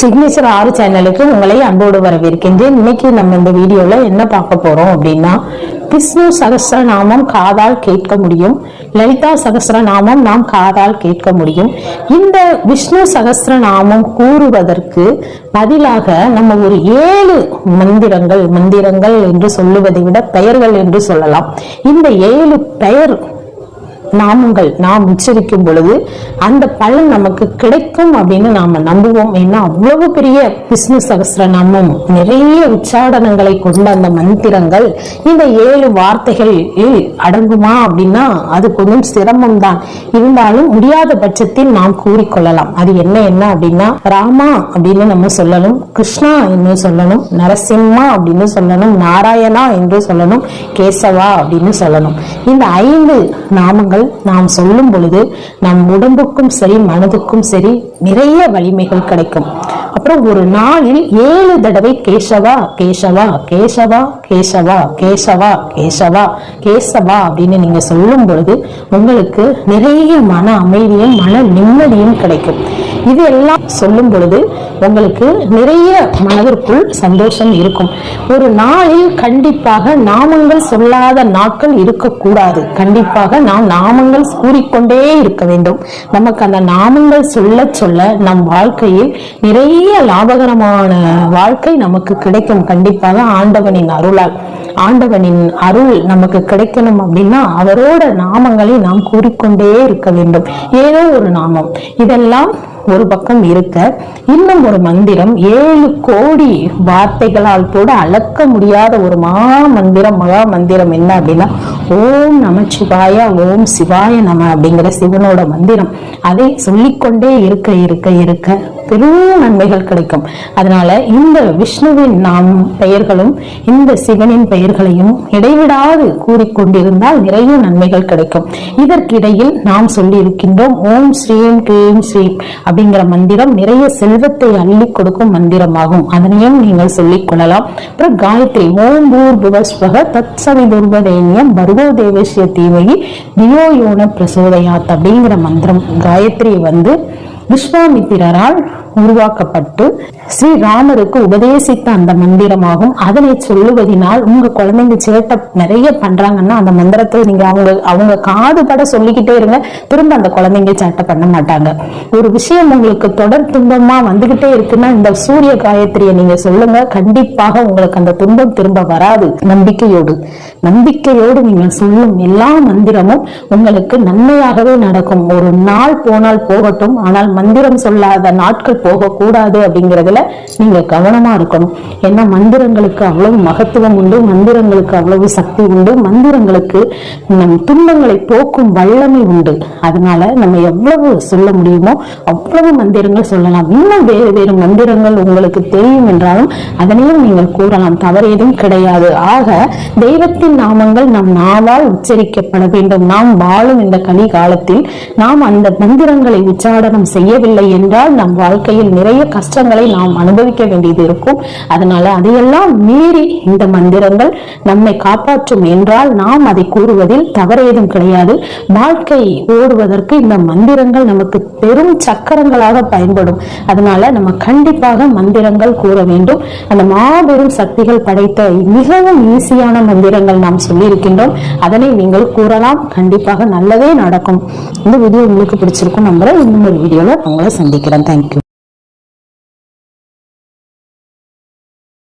Signature ஆறு சேனலுக்கு உங்களை அன்போடு வரவேற்கின்றேன். இன்னைக்கு நம்ம இந்த வீடியோல என்ன பார்க்க போறோம் அப்படின்னா விஷ்ணு சகஸ்ரநாமம் காதால் கேட்க முடியும். லலிதா சகஸ்ரநாமம் நாம் காதால் கேட்க முடியும். இந்த விஷ்ணு சகஸ்ரநாமம் கூறுவதற்கு பதிலாக நம்ம ஒரு ஏழு மந்திரங்கள் மந்திரங்கள் என்று சொல்லுவதை விட பெயர்கள் என்று சொல்லலாம். இந்த ஏழு பெயர் நாமங்கள் நாம் உச்சரிக்கும் பொழுது அந்த பலன் நமக்கு கிடைக்கும் அப்படின்னு நாம நம்புவோம். ஏன்னா அவ்வளவு பெரிய விஷ்ணு சகஸ்ர நாமம் நிறைய உச்சாடனங்களை கொண்ட அந்த மந்திரங்கள் இந்த ஏழு வார்த்தைகள் அடங்குமா அப்படின்னா அது கொஞ்சம் சிரமம் தான் இருந்தாலும் முடியாத பட்சத்தில் நாம் கூறிக்கொள்ளலாம். அது என்ன என்ன அப்படின்னா ராமா அப்படின்னு நம்ம சொல்லணும் கிருஷ்ணா என்று சொல்லணும் நரசிம்மா அப்படின்னு சொல்லணும் நாராயணா என்று சொல்லணும் கேசவா அப்படின்னு சொல்லணும். இந்த ஐந்து நாமங்கள் நாம் சொல்லும் பொழுது நம் உடம்புக்கும் சரி மனதுக்கும் சரி நிறைய வலிமைகள் கிடைக்கும். அப்புறம் ஒரு நாளில் ஏழு தடவை கேசவா கேசவா கேசவா கேசவா கேசவா கேசவா கேசவா அப்படின்னு நீங்க சொல்லும் பொழுது உங்களுக்கு நிறைய மன அமைதியும் மன நிம்மதியும் கிடைக்கும். இது எல்லாம் சொல்லும் பொழுது உங்களுக்கு நிறைய மனதிற்குள் சந்தோஷம் இருக்கும். ஒரு நாளில் கண்டிப்பாக நாமங்கள் சொல்லாத நாட்கள் இருக்கக்கூடாது. கண்டிப்பாக நாம் நாமங்கள் கூறிக்கொண்டே இருக்க வேண்டும். நமக்கு அந்த நாமங்கள் சொல்ல சொல்ல நம் வாழ்க்கையில் நிறைய லாபகரமான வாழ்க்கை நமக்கு கிடைக்கும். கண்டிப்பாக ஆண்டவனின் அருளால் ஆண்டவனின் அருள் நமக்கு கிடைக்கணும் அப்படின்னா அவரோட நாமங்களை நாம் கூறிக்கொண்டே இருக்க வேண்டும். ஏதோ ஒரு நாமம். இதெல்லாம் ஒரு பக்கம் இருக்க இன்னும் ஒரு மந்திரம் ஏழு கோடி வார்த்தைகளால் கூட அளக்க முடியாத ஒரு மா மந்திரம் மகா மந்திரம் என்ன அப்படின்னா ஓம் நமச்சிவாய ஓம் சிவாய நம அப்படிங்கிற சிவனோட மந்திரம். அதை சொல்லிக்கொண்டே இருக்க இருக்க இருக்க பெரும் நன்மைகள் கிடைக்கும். அதனால இந்த விஷ்ணுவின் நாம் பெயர்களும் இந்த சிவனின் பெயர்களையும் இடைவிடாது கூறிக்கொண்டிருந்தால் நிறைய நன்மைகள் கிடைக்கும். இதற்கிடையில் நாம் சொல்லி இருக்கின்றோம் ஓம் ஸ்ரீம் கிரீம் ஸ்ரீம் அப்படிங்கிற மந்திரம் நிறைய செல்வத்தை அள்ளி கொடுக்கும் மந்திரமாகும். அதனையும் நீங்கள் சொல்லிக் கொள்ளலாம். அப்புறம் காயத்ரி ஓம் பூர் புவஸ்வக தத் சவிதுர்வதேன்யம் பர்கோ தேவசிய தீவகி தியோ யோன பிரசோதயாத் அப்படிங்கிற மந்திரம். காயத்ரி வந்து விஸ்வாமித்திரரால் உருவாக்கப்பட்டு ஸ்ரீராமருக்கு உபதேசித்த அந்த மந்திரமாகும். அதனை சொல்லுவதினால் உங்க குழந்தைங்க சேட்டை நிறைய பண்றாங்கன்னா அந்த மந்திரத்தை நீங்க அவங்க அவங்க காதுபட சொல்லிக்கிட்டே இருங்க. திரும்ப அந்த குழந்தைங்க சேட்டை பண்ண மாட்டாங்க. ஒரு விஷயம் உங்களுக்கு தொடர் துன்பமா வந்துகிட்டே இருக்குன்னா இந்த சூரிய காயத்ரியை நீங்க சொல்லுங்க. கண்டிப்பாக உங்களுக்கு அந்த துன்பம் திரும்ப வராது. நம்பிக்கையோடு நம்பிக்கையோடு நீங்க சொல்லும் எல்லா மந்திரமும் உங்களுக்கு நன்மையாகவே நடக்கும். ஒரு நாள் போனால் போகட்டும் ஆனால் மந்திரம் சொல்லாத நாட்கள் போகக்கூடாது அப்படிங்கிறதுல நீங்க கவனமா இருக்கணும். ஏன்னா மந்திரங்களுக்கு அவ்வளவு மகத்துவம் உண்டு மந்திரங்களுக்கு அவ்வளவு சக்தி உண்டு மந்திரங்களுக்கு நம் துன்பங்களை போக்கும் வல்லமை உண்டு. அதனால நம்ம எவ்வளவு சொல்ல முடியுமோ அவ்வளவு மந்திரங்கள் சொல்லலாம். இன்னும் வேறு வேறு மந்திரங்கள் உங்களுக்கு தெரியும் என்றாலும் அதனையும் நீங்கள் கூறலாம். தவறு எதுவும் கிடையாது. ஆக தெய்வத்தின் நாமங்கள் நம் நாவால் உச்சரிக்கப்பட வேண்டும். நாம் வாழும் இந்த கலி காலத்தில் நாம் அந்த மந்திரங்களை உச்சாடனம் செய்யவில்லை என்றால் நம் வாழ்க்கையில் நிறைய கஷ்டங்களை நாம் அனுபவிக்க வேண்டியது இருக்கும். அதனால அதையெல்லாம் மீறி இந்த மந்திரங்கள் நம்மை காப்பாற்றும் என்றால் நாம் அதை கூறுவதில் தவறேதும் கிடையாது. வாழ்க்கை ஓடுவதற்கு இந்த மந்திரங்கள் நமக்கு பெரும் சக்கரங்களாக பயன்படும். அதனால நம்ம கண்டிப்பாக மந்திரங்கள் கூற வேண்டும். அந்த மாபெரும் சக்திகள் படைத்த மிகவும் ஈஸியான மந்திரங்கள் நாம் சொல்லியிருக்கின்றோம். அதனை நீங்கள் கூறலாம். கண்டிப்பாக நல்லதே நடக்கும். இந்த வீடியோ உங்களுக்கு பிடிச்சிருக்கும் நம்புறேன். இன்னும் ஒரு வீடியோவில் உங்களை சந்திக்கிறேன். தேங்க்யூ